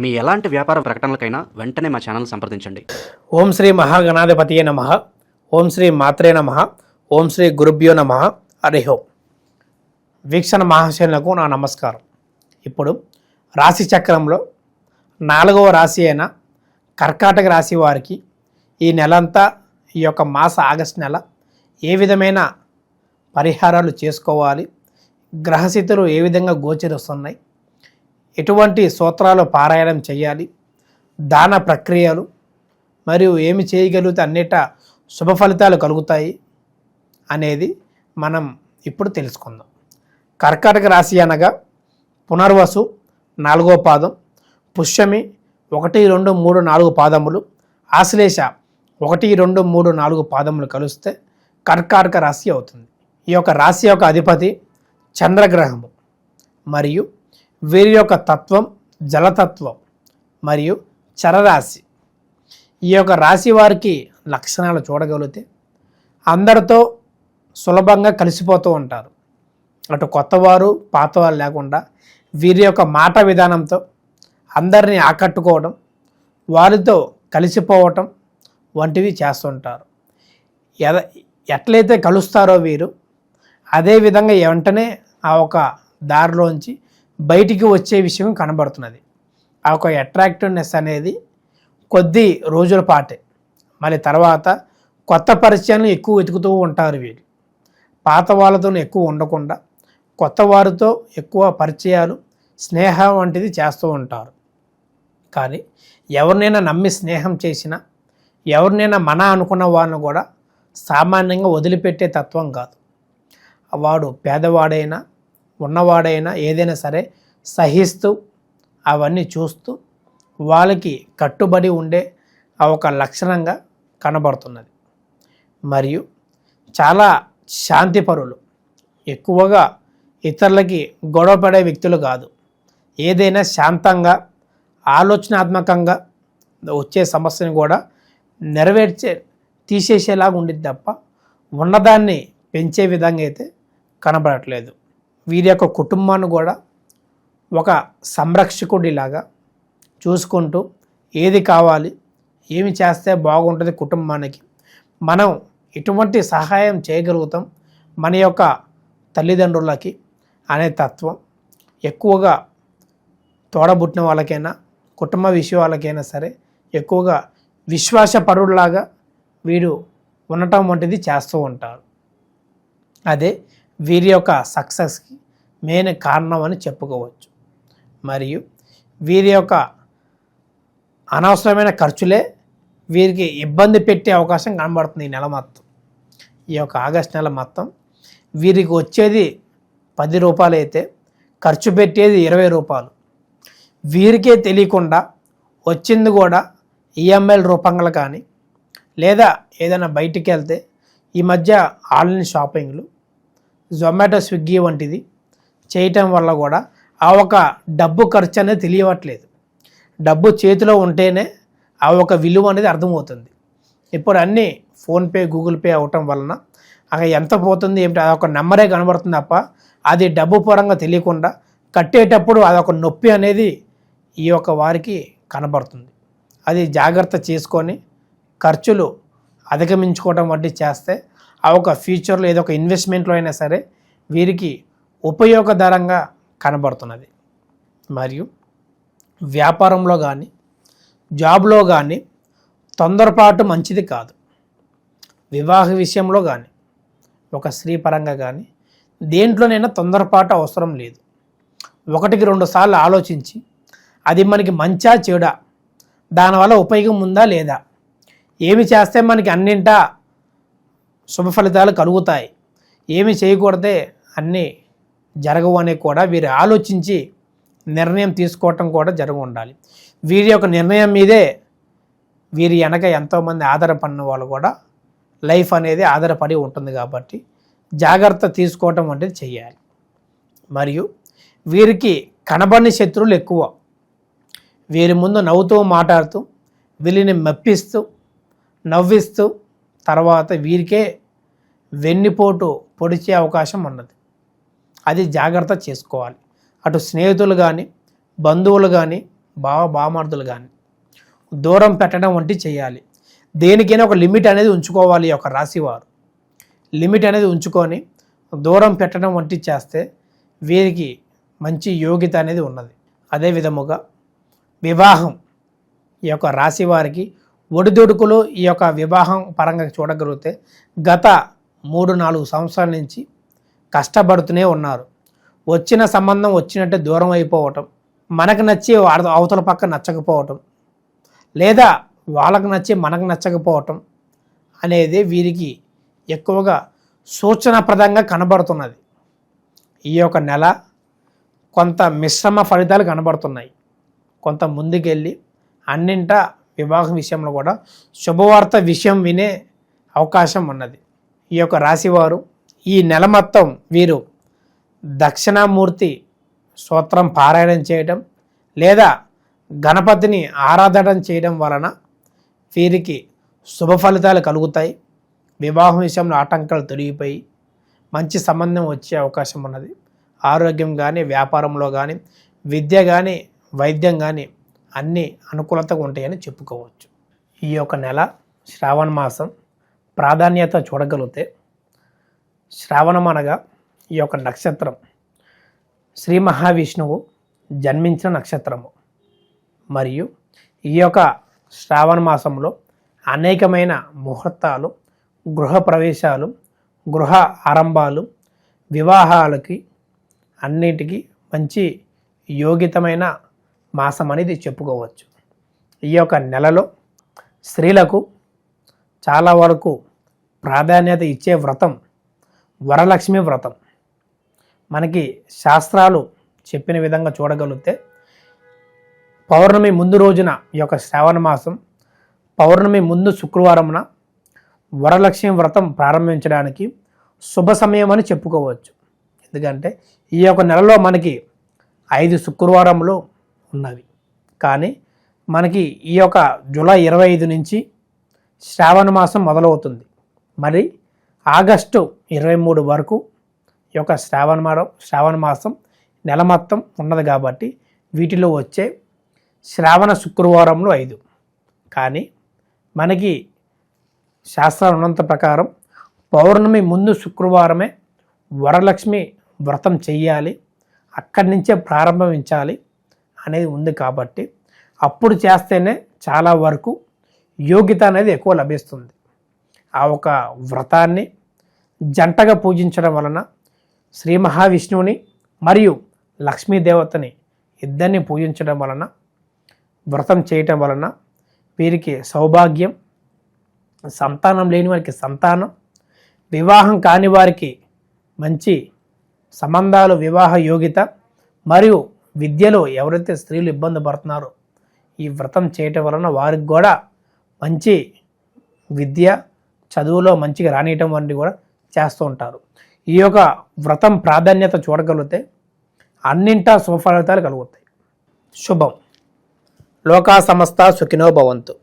మీ ఎలాంటి వ్యాపార ప్రకటనలకైనా వెంటనే మా ఛానల్ సంప్రదించండి. ఓం శ్రీ మహాగణాధిపతియే నమ. ఓం శ్రీ మాత్రే నమ. ఓం శ్రీ గురుభ్యో నమ. హరిహో వీక్షణ మహాశయులకు నా నమస్కారం. ఇప్పుడు రాశి చక్రంలో నాలుగవ రాశి అయిన కర్కాటక రాశి వారికి ఈ నెలంతా ఈ యొక్క మాస ఆగస్టు నెల ఏ విధమైన పరిహారాలు చేసుకోవాలి? గ్రహస్థితులు ఏ విధంగా గోచరిస్తున్నాయి? ఎటువంటి సూత్రాలు పారాయణం చేయాలి? దాన ప్రక్రియలు మరియు ఏమి చేయగలిగితే అన్నిట శుభ ఫలితాలు కలుగుతాయి అనేది మనం ఇప్పుడు తెలుసుకుందాం. కర్కాటక రాశి అనగా పునర్వసు నాలుగో పాదం పుష్యమి ఒకటి రెండు మూడు నాలుగు పాదములు ఆశ్లేష ఒకటి రెండు మూడు నాలుగు పాదములు కలిస్తే కర్కాటక రాశి అవుతుంది. ఈ యొక్క రాశి యొక్క అధిపతి చంద్రగ్రహము మరియు వీరి యొక్క తత్వం జలతత్వం మరియు చరరాశి. ఈ యొక్క రాశి వారికి లక్షణాలు చూడగలిగితే అందరితో సులభంగా కలిసిపోతూ ఉంటారు. అటు కొత్తవారు పాతవారు లేకుండా వీరి యొక్క మాట విధానంతో అందరినీ ఆకట్టుకోవడం వారితో కలిసిపోవటం వంటివి చేస్తుంటారు. ఎద ఎట్లయితే కలుస్తారో వీరు అదే విధంగా వెంటనే ఆ ఒక దారిలోంచి బయటికి వచ్చే విషయం కనబడుతున్నది. ఆ ఒక అట్రాక్టివ్నెస్ అనేది కొద్ది రోజుల పాటే. మళ్ళీ తర్వాత కొత్త పరిచయాలను ఎక్కువ వెతుకుతూ ఉంటారు వీళ్ళు. పాత వాళ్ళతో ఎక్కువ ఉండకుండా కొత్త వారితో ఎక్కువ పరిచయాలు స్నేహం వంటిది చేస్తూ ఉంటారు. కానీ ఎవరినైనా నమ్మి స్నేహం చేసినా ఎవరినైనా మన అనుకున్న వాళ్ళని కూడా సామాన్యంగా వదిలిపెట్టే తత్వం కాదు. వాడు పేదవాడైనా ఉన్నవాడైనా ఏదైనా సరే సహిస్తూ అవన్నీ చూస్తూ వాళ్ళకి కట్టుబడి ఉండే ఒక లక్షణంగా కనబడుతున్నది. మరియు చాలా శాంతిపరులు. ఎక్కువగా ఇతరులకి గొడవపడే వ్యక్తులు కాదు. ఏదైనా శాంతంగా ఆలోచనాత్మకంగా వచ్చే సమస్యను కూడా నెరవేర్చే తీసేసేలాగా ఉండిద్ది తప్ప ఉన్నదాన్ని పెంచే విధంగా అయితే కనబడట్లేదు. వీరి యొక్క కుటుంబాన్ని కూడా ఒక సంరక్షకుడిలాగా చూసుకుంటూ ఏది కావాలి ఏమి చేస్తే బాగుంటుంది కుటుంబానికి మనం ఎటువంటి సహాయం చేయగలుగుతాం మన యొక్క తల్లిదండ్రులకి అనే తత్వం ఎక్కువగా తోడబుట్టిన వాళ్ళకైనా కుటుంబ విషయాలకైనా సరే ఎక్కువగా విశ్వాసపరుడులాగా వీడు ఉండటం వంటిది చేస్తూ ఉంటారు. అదే వీరి యొక్క సక్సెస్కి మెయిన్ కారణం అని చెప్పుకోవచ్చు. మరియు వీరి యొక్క అనవసరమైన ఖర్చులే వీరికి ఇబ్బంది పెట్టే అవకాశం కనబడుతుంది ఈ నెల మొత్తం. ఈ యొక్క ఆగస్ట్ నెల మొత్తం వీరికి వచ్చేది పది రూపాయలు అయితే ఖర్చు పెట్టేది ఇరవై రూపాయలు. వీరికే తెలియకుండా వచ్చింది కూడా ఈఎంఐల రూపంగా కానీ లేదా ఏదైనా బయటికి వెళ్తే ఈ మధ్య ఆన్లైన్ షాపింగ్లు జొమాటో స్విగ్గీ వంటిది చేయటం వల్ల కూడా ఆ ఒక డబ్బు ఖర్చు అనేది తెలియవట్లేదు. డబ్బు చేతిలో ఉంటేనే ఆ ఒక విలువ అనేది అర్థమవుతుంది. ఇప్పుడు అన్నీ ఫోన్పే గూగుల్ పే అవటం వలన అక్కడ ఎంత పోతుంది ఏమిటి? అదొక నెంబరే కనబడుతుంది తప్ప అది డబ్బు పరంగా తెలియకుండా కట్టేటప్పుడు అదొక నొప్పి అనేది ఈ యొక్క వారికి కనబడుతుంది. అది జాగ్రత్త చేసుకొని ఖర్చులు అధిగమించుకోవడం వంటివి చేస్తే ఆ ఒక ఫ్యూచర్లో ఏదో ఒక ఇన్వెస్ట్మెంట్లో అయినా సరే వీరికి ఉపయోగకరంగా కనబడుతున్నది. మరియు వ్యాపారంలో కానీ జాబ్లో కానీ తొందరపాటు మంచిది కాదు. వివాహ విషయంలో కానీ ఒక స్త్రీ పరంగా కానీ దేంట్లోనైనా తొందరపాటు అవసరం లేదు. ఒకటికి రెండు సార్లు ఆలోచించి అది మనకి మంచా చెడా? దానివల్ల ఉపయోగం ఉందా లేదా? ఏమి చేస్తే మనకి అన్నింటా శుభ ఫలితాలు కలుగుతాయి. ఏమి చేయకూడదే అన్నీ జరగవు అని కూడా వీరు ఆలోచించి నిర్ణయం తీసుకోవటం కూడా జరగ ఉండాలి వీరి యొక్క నిర్ణయం మీదే వీరి వెనక ఎంతోమంది ఆధారపడిన వాళ్ళు కూడా లైఫ్ అనేది ఆధారపడి ఉంటుంది కాబట్టి జాగ్రత్త తీసుకోవటం వంటిది చేయాలి. మరియు వీరికి కనబడిన శత్రువులు ఎక్కువ. వీరి ముందు నవ్వుతూ మాట్లాడుతూ వీరిని మెప్పిస్తూ నవ్విస్తూ తర్వాత వీరికే వెన్నుపోటు పొడిచే అవకాశం ఉన్నది. అది జాగ్రత్త చేసుకోవాలి. అటు స్నేహితులు కానీ బంధువులు కానీ బావ బామార్దులు కానీ దూరం పెట్టడం వంటి చేయాలి. దేనికైనా ఒక లిమిట్ అనేది ఉంచుకోవాలి ఈ యొక్క రాశివారు. లిమిట్ అనేది ఉంచుకొని దూరం పెట్టడం వంటి చేస్తే వీరికి మంచి యోగ్యత అనేది ఉన్నది. అదే విధముగా వివాహం ఈ యొక్క రాశి వారికి ఒడిదుడుకులు ఈ యొక్క వివాహం పరంగా చూడగలిగితే గత మూడు నాలుగు సంవత్సరాల నుంచి కష్టపడుతూనే ఉన్నారు. వచ్చిన సంబంధం వచ్చినట్టే దూరం అయిపోవటం. మనకు నచ్చి అవతల పక్క నచ్చకపోవటం. లేదా వాళ్ళకు నచ్చి మనకు నచ్చకపోవటం అనేది వీరికి ఎక్కువగా సూచనప్రదంగా కనబడుతున్నది. ఈ యొక్క నెల కొంత మిశ్రమ ఫలితాలు కనబడుతున్నాయి. కొంత ముందుకెళ్ళి అన్నింట వివాహం విషయంలో కూడా శుభవార్త విషయం వినే అవకాశం ఉన్నది. ఈ యొక్క రాశివారు ఈ నెల మొత్తం వీరు దక్షిణామూర్తి స్తోత్రం పారాయణం చేయడం లేదా గణపతిని ఆరాధన చేయడం వలన వీరికి శుభ ఫలితాలు కలుగుతాయి. వివాహం విషయంలో ఆటంకాలు తొలగిపోయి మంచి సంబంధం వచ్చే అవకాశం ఉన్నది. ఆరోగ్యం కానీ వ్యాపారంలో కానీ విద్య కానీ వైద్యం కానీ అన్నీ అనుకూలతగా ఉంటాయని చెప్పుకోవచ్చు. ఈ యొక్క నెల శ్రావణ మాసం ప్రాధాన్యత చూడగలిగితే శ్రావణం అనగా ఈ యొక్క నక్షత్రం. శ్రీ మహావిష్ణువు జన్మించిన నక్షత్రము. మరియు ఈ యొక్క శ్రావణ మాసంలో అనేకమైన ముహూర్తాలు గృహ ప్రవేశాలు గృహ ఆరంభాలు వివాహాలకి అన్నిటికీ మంచి యోగితమైన మాసం అనేది చెప్పుకోవచ్చు. ఈ యొక్క నెలలో స్త్రీలకు చాలా వరకు ప్రాధాన్యత ఇచ్చే వ్రతం వరలక్ష్మి వ్రతం. మనకి శాస్త్రాలు చెప్పిన విధంగా చూడగలిగితే పౌర్ణమి ముందు రోజున ఈ యొక్క శ్రావణ మాసం పౌర్ణమి ముందు శుక్రవారమున వరలక్ష్మి వ్రతం ప్రారంభించడానికి శుభ సమయం అని చెప్పుకోవచ్చు. ఎందుకంటే ఈ యొక్క నెలలో మనకి ఐదు శుక్రవారములు ఉన్నవి. కానీ మనకి ఈ యొక్క జూలై ఇరవై ఐదు నుంచి శ్రావణ మాసం మొదలవుతుంది. మరి ఆగస్టు ఇరవై మూడు వరకు ఈ యొక్క శ్రావణ మాసం శ్రావణ మాసం నెల మొత్తం ఉన్నది కాబట్టి వీటిలో వచ్చే శ్రావణ శుక్రవారంలో ఐదు. కానీ మనకి శాస్త్రాలు ఉన్నంత ప్రకారం పౌర్ణమి ముందు శుక్రవారమే వరలక్ష్మి వ్రతం చెయ్యాలి అక్కడి నుంచే ప్రారంభించాలి అనేది ఉంది కాబట్టి అప్పుడు చేస్తేనే చాలా వరకు యోగ్యత అనేది ఎక్కువ లభిస్తుంది. ఆ ఒక వ్రతాన్ని జంటగా పూజించడం వలన శ్రీ మహావిష్ణువుని మరియు లక్ష్మీదేవతని ఇద్దరిని పూజించడం వలన వ్రతం చేయటం వలన వీరికి సౌభాగ్యం సంతానం లేని వారికి సంతానం వివాహం కాని వారికి మంచి సంబంధాలు వివాహ యోగ్యత మరియు విద్యలో ఎవరైతే స్త్రీలు ఇబ్బంది పడుతున్నారో ఈ వ్రతం చేయటం వలన వారికి కూడా మంచి విద్య చదువులో మంచిగా రానియటం వంటివి కూడా చేస్తూ ఉంటారు. ఈ యొక్క వ్రతం ప్రాధాన్యత చూడగలిగితే అన్నింటా సుఫలితాలు కలుగుతాయి. శుభం. లోకా సమస్త సుఖినో భవంతు.